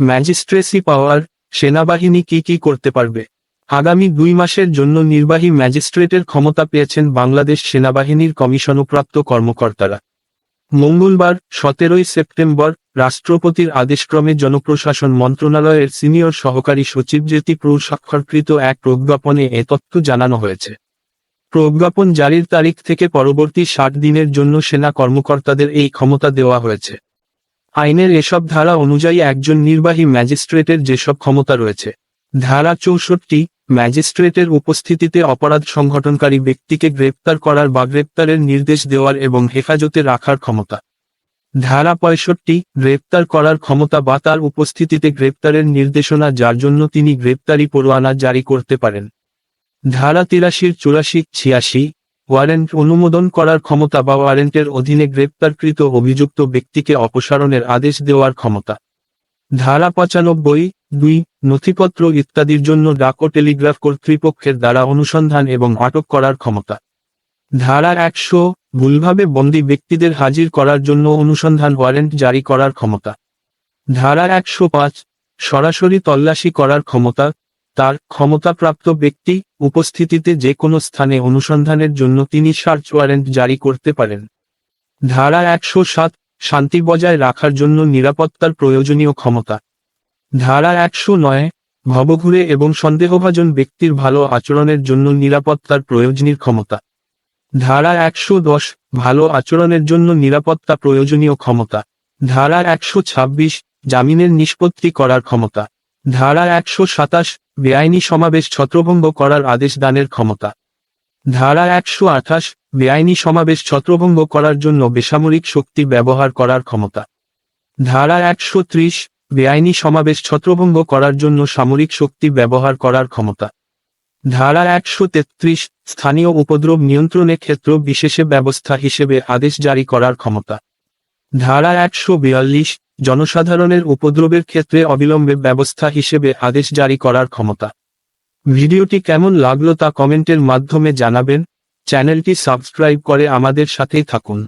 Magistracy পাওয়ার সেনাবাহিনী কি কি করতে পারবে? আগামী দুই মাসের জন্য নির্বাহী ম্যাজিস্ট্রেটের ক্ষমতা পেয়েছেন বাংলাদেশ সেনাবাহিনীর কমিশনপ্রাপ্ত কর্মকর্তারা। মঙ্গলবার, সতেরোই সেপ্টেম্বর, রাষ্ট্রপতির আদেশক্রমে জনপ্রশাসন মন্ত্রণালয়ের সিনিয়র সহকারী সচিব জ্যোতি প্রৌ স্বাক্ষরকৃত এক প্রজ্ঞাপনে এ তথ্য জানানো হয়েছে। প্রজ্ঞাপন জারির তারিখ থেকে পরবর্তী ষাট দিনের জন্য সেনা কর্মকর্তাদের এই ক্ষমতা দেওয়া হয়েছে। আইনের এসব ধারা অনুযায়ী একজন নির্বাহী ম্যাজিস্ট্রেটের যেসব ক্ষমতা রয়েছে। ধারা চৌষট্টি, ম্যাজিস্ট্রেটের উপস্থিতিতে অপরাধ সংগঠনকারী ব্যক্তিকে গ্রেপ্তার করার বা গ্রেপ্তারের নির্দেশ দেওয়ার এবং হেফাজতে রাখার ক্ষমতা। ধারা পঁয়ষট্টি, গ্রেপ্তার করার ক্ষমতা বা তার উপস্থিতিতে গ্রেপ্তারের নির্দেশনা যার জন্য তিনি গ্রেপ্তারি পরোয়ানা জারি করতে পারেন। ধারা তিরাশির চুরাশি, ছিয়াশি ওয়ারেন্ট অনুমোদন করার ক্ষমতা বা ওয়ারেন্টের অধীনে গ্রেপ্তারকৃত অভিযুক্ত ব্যক্তিকে অপসারণের আদেশ দেওয়ার ক্ষমতা। ধারা পঁচানব্বই, দুই, নথিপত্র ইত্যাদির জন্য ডাক ও টেলিগ্রাফ কর্তৃপক্ষের দ্বারা অনুসন্ধান এবং আটক করার ক্ষমতা। ধারা একশো, ভুলভাবে বন্দী ব্যক্তিদের হাজির করার জন্য অনুসন্ধান ওয়ারেন্ট জারি করার ক্ষমতা। ধারা একশো পাঁচ, সরাসরি তল্লাশি করার ক্ষমতা তার ক্ষমতাপ্রাপ্ত ব্যক্তি উপস্থিতিতে যে কোনো স্থানে অনুসন্ধানের জন্য তিনি সার্চ ওয়ারেন্ট জারি করতে পারেন। ধারা একশো সাত, শান্তি বজায় রাখার জন্য নিরাপত্তার প্রয়োজনীয় ক্ষমতা। ধারা একশো নয়, ভবঘুরে এবং সন্দেহভাজন ব্যক্তির ভালো আচরণের জন্য নিরাপত্তার প্রয়োজনীয় ক্ষমতা। ধারা একশো দশ, ভালো আচরণের জন্য নিরাপত্তা প্রয়োজনীয় ক্ষমতা। ধারা একশো ছাব্বিশ, জামিনের নিষ্পত্তি করার ক্ষমতা। ধারা একশো সাতাশ, বেআইনি সমাবেশ ছত্রভঙ্গ করার আদেশ দানের ক্ষমতা। ধারা একশো আঠাশ, বেআইনি সমাবেশ ছত্রভঙ্গ করার জন্য বেসামরিক শক্তি ব্যবহার করার ক্ষমতা। ধারা একশো ত্রিশ, বেআইনি সমাবেশ ছত্রভঙ্গ করার জন্য সামরিক শক্তি ব্যবহার করার ক্ষমতা। ধারা একশো তেত্রিশ, স্থানীয় উপদ্রব নিয়ন্ত্রণে ক্ষেত্র বিশেষে ব্যবস্থা হিসেবে আদেশ জারি করার ক্ষমতা। ধারা একশো বিয়াল্লিশ জনসাধারণের উপদ্রবের ক্ষেত্রে অবিলম্বে ব্যবস্থা হিসেবে আদেশ জারি করার ক্ষমতা। ভিডিওটি কেমন লাগল তা কমেন্টের মাধ্যমে জানাবেন। চ্যানেলটি সাবস্ক্রাইব করে আমাদের সাথেই থাকুন।